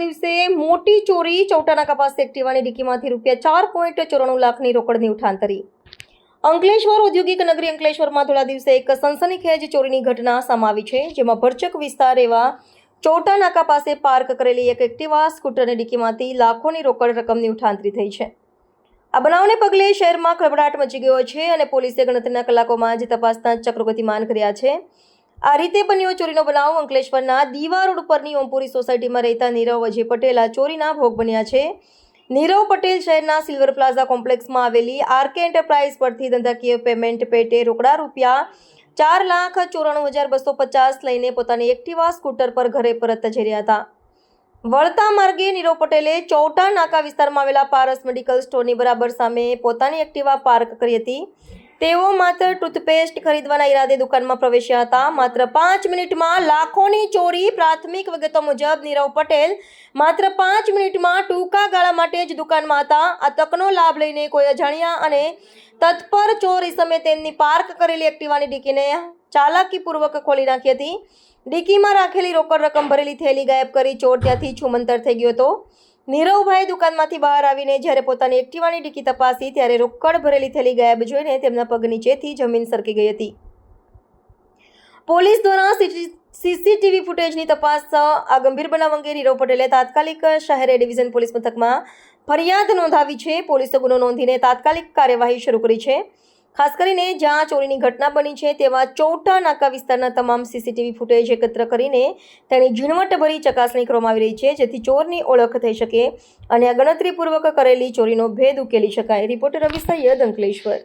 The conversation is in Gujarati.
દિવસે મોટી ચોરી ચૌટાનાકા પાસે એક્ટિવાની ડીકીમાંથી રૂપિયા ચાર પોઈન્ટ ચોરાણું લાખની રોકડની ઉઠાંતરી. અંકલેશ્વર ઔદ્યોગિક નગરી અંકલેશ્વરમાં થોડા દિવસે એક સનસનીખેજ ચોરીની ઘટના સમાવી છે, જેમાં ભરચક વિસ્તાર એવા ચોટા નાકા પાસે પાર્ક કરેલી એક એક્ટિવા, સ્કૂટરની ડીકીમાંથી લાખોની રોકડ રકમની ઉઠાંતરી થઈ છે. આ બનાવને પગલે શહેરમાં ખળભળાટ મચી ગયો છે અને પોલીસે ગણતરીના કલાકોમાં જ તપાસના ચક્રો ગતિમાન કર્યા છે. આ રીતે બન્યો ચોરીનો બનાવ. અંકલેશ્વરના દીવા રોડ પરની ઓમપુરી સોસાયટીમાં રહેતા નીરવ અજય પટેલ આ ચોરીના ભોગ બન્યા છે. નીરવ પટેલ શહેરના સિલ્વર પ્લાઝા કોમ્પ્લેક્સમાં આવેલી આરકે એન્ટરપ્રાઇઝ પરથી ધંધાકીય પેમેન્ટ પેટે રોકડા રૂપિયા ચાર લાખ ચોરાણું હજાર બસો પચાસ લઈને પોતાની એક્ટિવા સ્કૂટર પર ઘરે પરત જઈ રહ્યા હતા. વળતા માર્ગે નીરવ પટેલે ચૌટા નાકા વિસ્તારમાં આવેલા પારસ મેડિકલ સ્ટોરની બરાબર સામે પોતાની એક્ટિવા પાર્ક કરી હતી. તેઓ માત્ર ટૂથપેસ્ટ ખરીદવાના ઈરાદે દુકાનમાં પ્રવેશ્યા હતા. માત્ર પાંચ મિનિટમાં લાખોની ચોરી પ્રાથમિક વિગતો મુજબ નીરવ પટેલ માત્ર પાંચ મિનિટમાં ટૂંકા ગાળા માટે જ દુકાનમાં હતા. આ તકનો લાભ લઈને કોઈ અજાણ્યા અને તત્પર ચોરી સમયે તેમની પાર્ક કરેલી એક્ટિવાની ડીકીને ચાલાકીપૂર્વક ખોલી નાખી હતી. ડીકીમાં રાખેલી રોકડ રકમ ભરેલી થેલી ગાયબ કરી ચોર ત્યાંથી છુમંતર થઈ ગયો હતો. નીરવભાઈ દુકાનમાંથી બહાર આવીને જ્યારે પોતાની એક્ટિવાની ડીકી તપાસી ત્યારે રોકડ ભરેલી થેલી ગાયબ જોઈને તેમના પગ નીચેથી જમીન સરકી ગઈ હતી. પોલીસ દ્વારા સીસીટીવી ફૂટેજની તપાસ આ ગંભીર બનાવ અંગે નીરવ પટેલે તાત્કાલિક શહેરે ડિવિઝન પોલીસ મથકમાં ફરિયાદ નોંધાવી છે. પોલીસે ગુનો નોંધીને તાત્કાલિક કાર્યવાહી શરૂ કરી છે. ખાસ કરીને જ્યાં ચોરીની ઘટના બની છે તેવા ચૌટા નાકા વિસ્તારના તમામ સીસીટીવી ફૂટેજ એકત્ર કરીને તેની ઝીણવટભરી ચકાસણી કરવામાં આવી રહી છે, જેથી ચોરની ઓળખ થઈ શકે અને ગણતરીપૂર્વક કરેલી ચોરીનો ભેદ ઉકેલી શકાય. રિપોર્ટર રવિ સૈયદ અંકલેશ્વર.